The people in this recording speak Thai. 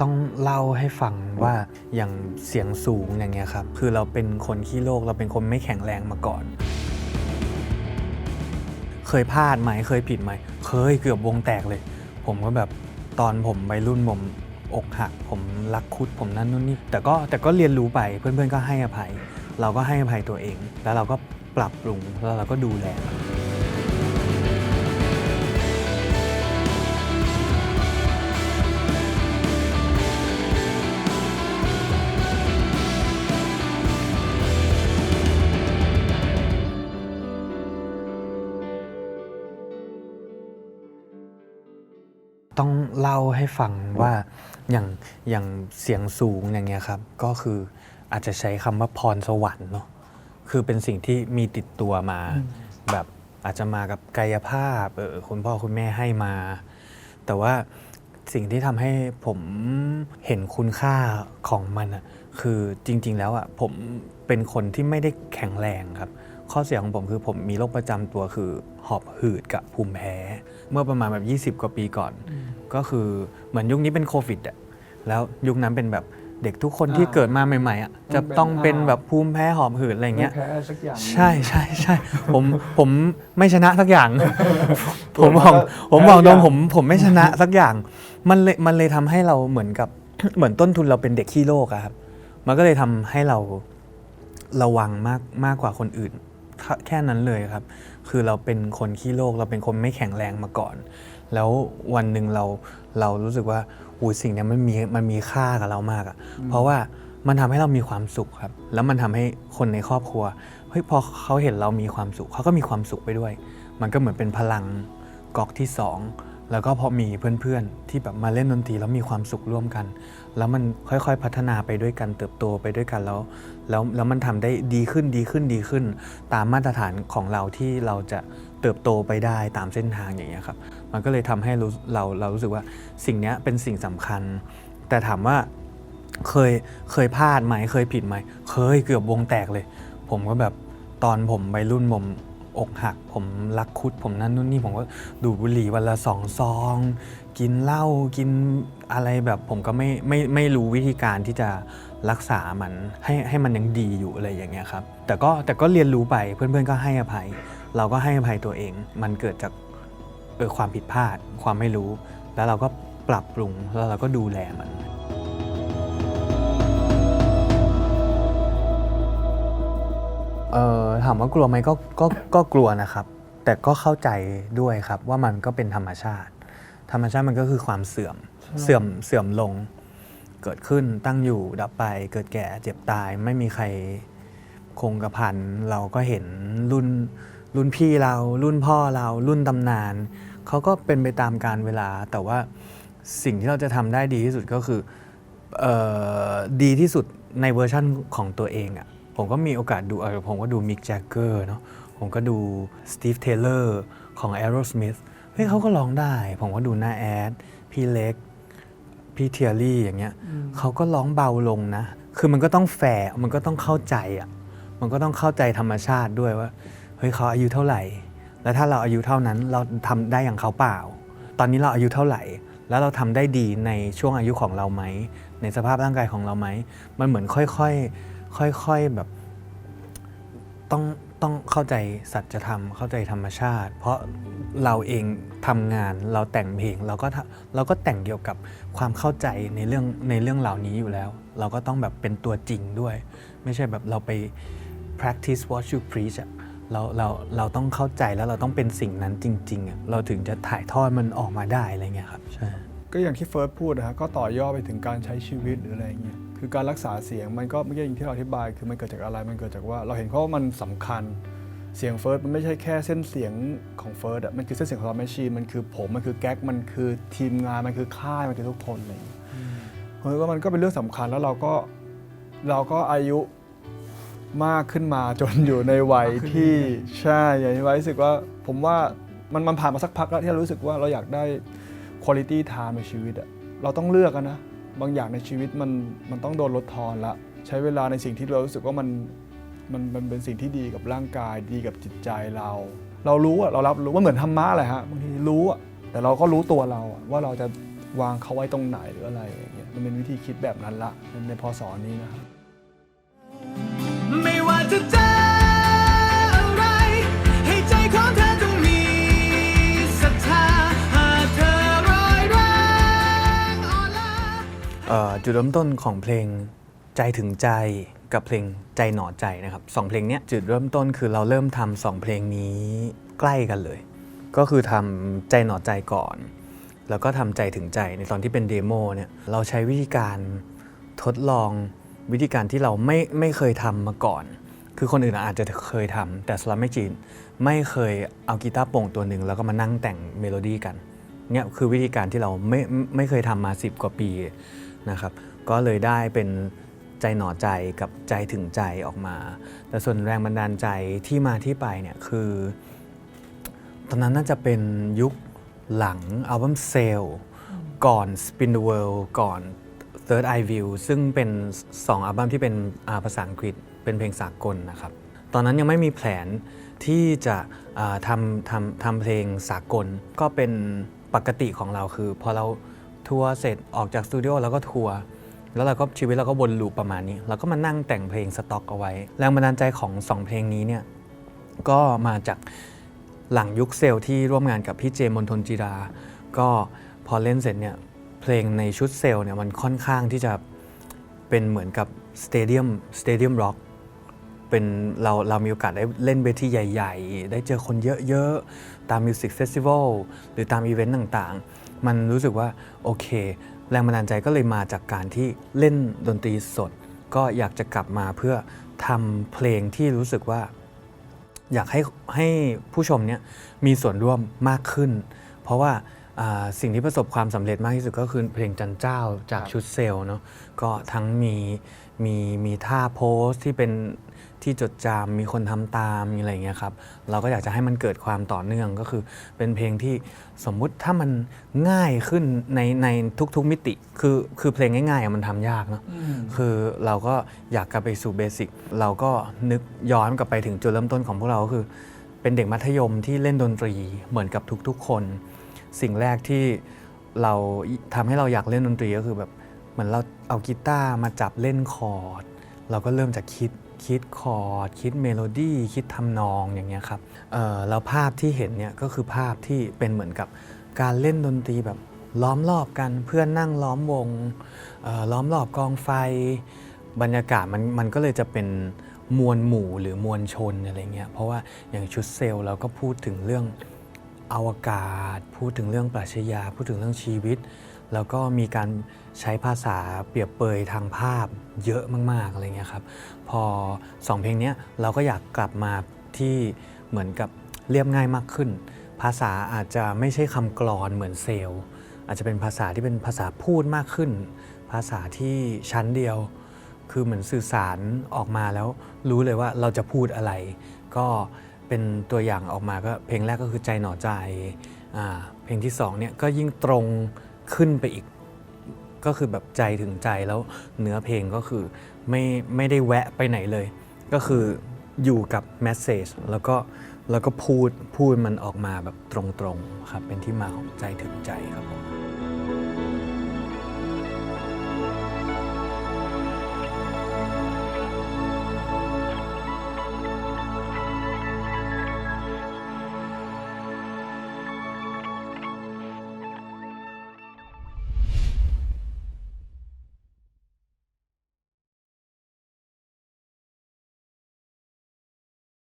ต้องเล่าให้ฟังว่าอย่างเสียงสูงอย่างเงี้ยครับคือเราเป็นคนขี้โรคเราเป็นคนไม่แข็งแรงมาก่อน เคยพลาดไหมเคยผิดไหมเคยเกือบวงแตกเลย ผมก็แบบตอนผมวัยรุ่นผมอกหัก ผมรักคุดผมนั่นนู่นนี่แต่ก็แต่ก็เรียนรู้ไปเพื่อนๆก็ให้อภัย เราก็ให้อภัยตัวเอง แล้วเราก็ปรับปรุงแล้วเราก็ดูแล ต้องเล่าให้ฟังว่าอย่างอย่างเสียงสูงอย่างเงี้ยครับ ก็คืออาจจะใช้คำว่าพรสวรรค์เนาะคือเป็นสิ่งที่มีติดตัวมา แบบอาจจะมากับกายภาพเออคุณพ่อคุณแม่ให้มา แต่ว่าสิ่งที่ทำให้ผมเห็นคุณค่าของมันอะคือจริง ๆ แล้วอะผมเป็นคนที่ไม่ได้แข็งแรงครับ ข้อเสียของผมคือผมมีโรคประจำตัวคือหอบหืดกับภูมิแพ้ เมื่อประมาณแบบ 20 กว่าปีก่อน ก็คือเหมือนยุคนี้เป็นโควิดอะแล้วยุคนั้นเป็นแบบเด็กทุกคนที่อ่าเกิดมาใหม่ๆอะจะมันเป็นต้องเป็นอ่าแบบภูมิแพ้หอบหืดอะไรอย่างเงี้ยแพ้สักอย่างใช่ใช่ใช่ผมผมไม่ชนะสักอย่าง ผมบอกแพ้ผมบอกตรงอย่างผมผมไม่ชนะสักอย่าง มันเลยมันเลยทำให้เราเหมือนกับเหมือนต้นทุนเราเป็นเด็กขี้โลกอะครับ มันก็เลยทำให้เราระวังมากมากกว่าคนอื่นถ้า แค่นั้นเลยครับ คือเราเป็นคนขี้โลกเราเป็นคนไม่แข็งแรงมาก่อน แล้ววันหนึ่งเราเรารู้สึกว่าอูสิ่งเนี้ยมันมีมันมีค่ากับเรามากอะเพราะว่ามันทำให้เรามีความสุขครับ แล้วมันทำให้คนในครอบครัวเฮ้ยพอเขาเห็นเรามีความสุขเขาก็มีความสุขไปด้วย มันก็เหมือนเป็นพลังก๊อกที่สอง แล้วก็พอมีเพื่อนๆ ที่แบบมาเล่นดนตรีแล้วมีความสุขร่วมกัน แล้วมันค่อยๆพัฒนาไปด้วยกันเติบโตไปด้วยกันแล้ว แล้วแล้วมันทำได้ดีขึ้นดีขึ้นดีขึ้น ตามมาตรฐานของเราที่เราจะเติบโตไปได้ตามเส้นทางอย่างเงี้ยครับมันก็เลยทำให้เราเรารู้สึกว่าสิ่งนี้เป็นสิ่งสำคัญ แต่ถามว่าเคยเคยพลาดไหมเคยผิดไหมเคยเกือบวงแตกเลย ผมก็แบบตอนผมวัยรุ่นผม อกหัก ผมรักคุดผมนั่นนู่นนี่ผมก็ดูบุหรี่วันละสองซอง กินเหล้ากินอะไรแบบผมก็ไม่ไม่ไม่รู้วิธีการที่จะรักษามันให้ให้มันยังดีอยู่อะไรอย่างเงี้ยครับแต่ก็แต่ก็เรียนรู้ไปเพื่อนๆก็ให้อภัย เราก็ให้อภัยตัวเอง มันเกิดจากเออความผิดพลาด ความไม่รู้ แล้วเราก็ปรับปรุงแล้วเราก็ดูแลมัน เออถามว่ากลัวไหมก็ก็ก็กลัวนะครับ แต่ก็เข้าใจด้วยครับว่ามันก็เป็นธรรมชาติ ธรรมชาติมันก็คือความเสื่อมเสื่อมเสื่อมลง เกิดขึ้นตั้งอยู่ดับไป เกิดแก่เจ็บตายไม่มีใครคงกระพันเราก็เห็นรุ่นรุ่นพี่เรารุ่นพ่อเรารุ่นตำนานเขาก็เป็นไปตามการเวลา แต่ว่าสิ่งที่เราจะทำได้ดีที่สุดก็คือเออดีที่สุดในเวอร์ชั่นของตัวเองอะ่ะ ผมก็มีโอกาสดูเออผมก็ดูมิกแจ็คเกอร์เนาะผมก็ดูสตีฟเทเลอร์ของ Aerosmith เฮ้ยเขาก็ร้องได้ ผมก็ดูหน้าแอด พี่เล็ก พี่เทียรี่อย่างเงี้ยเขาก็ร้องเบาลงนะ คือมันก็ต้องแฝงมันก็ต้องเข้าใจอะมันก็ต้องเข้าใจธรรมชาติด้วยว่าเฮ้ยเขาอายุเท่าไหร่ แล้วถ้าเราอายุเท่านั้นเราทำได้อย่างเขาเปล่า ตอนนี้เราอายุเท่าไหร่ แล้วเราทำได้ดีในช่วงอายุของเราไหมในสภาพร่างกายของเราไหมมันเหมือนค่อยๆ ค่อยๆแบบต้องต้องเข้าใจสัจธรรมเข้าใจธรรมชาติ เพราะเราเองทำงานเราแต่งเพลงเราก็เราก็แต่งเกี่ยวกับความเข้าใจในเรื่องในเรื่องเหล่านี้อยู่แล้ว เราก็ต้องแบบเป็นตัวจริงด้วย ไม่ใช่แบบเราไป practice what you preach อะเราเราเราต้องเข้าใจแล้วเราต้องเป็นสิ่งนั้นจริงๆอะเราถึงจะถ่ายทอดมันออกมาได้อะไรเงี้ยครับใช่ ก็อย่างที่เฟิร์สพูดนะฮะก็ต่อยอดไปถึงการใช้ชีวิตหรืออะไรเงี้ยคือการรักษาเสียงมันก็เมื่อกี้อย่างที่เราอธิบาย คือมันเกิดจากอะไรมันเกิดจากว่า เราเห็นเขาว่ามันสำคัญเสียงเฟิร์สมันไม่ใช่แค่เส้นเสียงของเฟิร์สอะมันคือเส้นเสียงของเราแมชชีนมันคือผมมันคือแก๊กมันคือทีมงานมันคือค่ายมันคือทุกคนอะไรอย่างเลยเพราะว่ามันก็เป็นเรื่องสำคัญแล้วเราก็เราก็อายุมากขึ้นมาจนอยู่ในวัยมากขึ้นที่ใช่อย่างที่ไว้รู้สึกว่าผมว่ามันมันผ่านมาสักพักแล้วที่เรารู้สึกว่าเราอยากได้ quality time ในชีวิตอะเราต้องเลือกนะบางอย่างในชีวิตมันมันต้องโดนลดทอนละ ใช้เวลาในสิ่งที่เรารู้สึกว่ามันมันมันเป็นสิ่งที่ดีกับร่างกายดีกับจิตใจเรา เรารู้อะเรารับรู้ว่าเหมือนธรรมะแหละฮะบางทีรู้อะแต่เราก็รู้ตัวเราว่าเราจะวางเขาไว้ตรงไหนหรืออะไรอย่างเงี้ยมันเป็นวิธีคิดแบบนั้นละในในพศนี้นะครับไม่ว่าจะ จุดเริ่มต้นของเพลงใจถึงใจกับเพลงใจหนอใจนะครับสองเพลงเนี้ยจุดเริ่มต้นคือเราเริ่มทำสองเพลงนี้ใกล้กันเลย ก็คือทำใจหนอใจก่อน แล้วก็ทำใจถึงใจในตอนที่เป็นเดโมเนี่ยเราใช้วิธีการทดลองวิธีการที่เราไม่ไม่เคยทำมาก่อน คือคนอื่นอาจจะเคยทำแต่สลัมไม่จีน ไม่เคยเอากีตาร์โปร่งตัวหนึ่งแล้วก็มานั่งแต่งเมโลดี้กันเนี่ยคือวิธีการที่เราไม่ไม่ไม่เคยทำมา 10 กว่าปี นะครับ ก็เลยได้เป็นใจหน่อใจกับใจถึงใจออกมา แต่ส่วนแรงบันดาลใจที่มาที่ไปเนี่ยคือ ตอนนั้นน่าจะเป็นยุคหลังอัลบั้มเซลก่อน Spin the World ก่อน Third Eye View ซึ่งเป็น 2 อัลบั้มที่เป็นาภาษาอังกฤษเป็นเพลงสากลนะครับ ตอนนั้นยังไม่มีแผนที่จะทำทำทำเพลงสากลก็เป็นปกติของเราคือพอเรา ทัวร์เสร็จออกจากสตูดิโอแล้วก็ทัวร์แล้วเราก็ชีวิตเราก็วนลูปประมาณนี้ เราก็มานั่งแต่งเพลงสต็อกเอาไว้ แรงบันดาลใจของสองเพลงนี้เนี่ยก็มาจากหลังยุคเซลที่ร่วมงานกับพี่เจมนทนจิรา ก็พอเล่นเสร็จเนี่ยเพลงในชุดเซลเนี่ยมันค่อนข้างที่จะเป็นเหมือนกับสเตเดียมสเตเดียมร็อกเป็นเราเรามีโอกาสได้เล่นเวทีใหญ่ ๆ ได้เจอคนเยอะ ๆ ตามมิวสิกเฟสติวัลหรือตามอีเวนต์ต่างๆ มันรู้สึกว่าโอเค แรงบันดาลใจก็เลยมาจากการที่เล่นดนตรีสด ก็อยากจะกลับมาเพื่อทำเพลงที่รู้สึกว่า อยากให้ให้ผู้ชมเนี่ยมีส่วนร่วมมากขึ้น เพราะว่าสิ่งที่ประสบความสำเร็จมากที่สุดก็คือเพลงจันเจ้าจากชุดเซลล์เนาะก็ทั้งมีมีมีท่าโพสที่เป็น ที่จดจำมีคนทำตามมีอะไรอย่างเงี้ยครับเราก็อยากจะให้มันเกิดความต่อเนื่องก็คือ เป็นเพลงที่สมมุติถ้ามันง่ายขึ้นในในทุกๆมิติ คือคือเพลงง่ายๆอะมันทำยากเนาะคือเราก็อยากกลับไปสู่เบสิกเราก็นึกย้อนกลับไปถึงจุดเริ่มต้นของพวกเราก็คือ เป็นเด็กมัธยมที่เล่นดนตรีเหมือนกับทุกๆ คน สิ่งแรกที่เราทำให้เราอยากเล่นดนตรีก็คือแบบเหมือนเราเอากีตาร์มาจับเล่นคอร์ดเราก็เริ่มจากคิด คิดคอร์ดคิดเมโลดี้คิดทำนองอย่างเงี้ยครับเออแล้วภาพที่เห็นเนี่ยก็คือภาพที่เป็นเหมือนกับการเล่นดนตรีแบบล้อมรอบกันเพื่อนนั่งล้อมวงล้อมรอบกองไฟ บรรยากาศมันมันก็เลยจะเป็นมวลหมู่หรือมวลชนอะไรเงี้ยเพราะว่าอย่างชุดเซลล์เราก็พูดถึงเรื่องอวกาศ พูดถึงเรื่องปรัชญาพูดถึงเรื่องชีวิต แล้วก็มีการใช้ภาษาเปรียบเปยทางภาพเยอะมากๆอะไรเงี้ยครับพอสองเพลงนี้เราก็อยากกลับมาที่เหมือนกับเรียบง่ายมากขึ้น ภาษาอาจจะไม่ใช่คำกลอนเหมือนเซลล์อาจจะเป็นภาษาที่เป็นภาษาพูดมากขึ้น ภาษาที่ชั้นเดียว คือเหมือนสื่อสารออกมาแล้วรู้เลยว่าเราจะพูดอะไร ก็เป็นตัวอย่างออกมาก็เพลงแรกก็คือใจหน่อใจอเพลงที่สองเนี่ยก็ยิ่งตรง ขึ้นไปอีก ก็คือแบบใจถึงใจแล้วเนื้อเพลงก็คือไม่ไม่ได้แวะไปไหนเลย ก็คืออยู่กับแมสเซจแล้วก็แล้วก็พูดพูดมันออกมาแบบตรงๆครับเป็นที่มาของใจถึงใจครับผม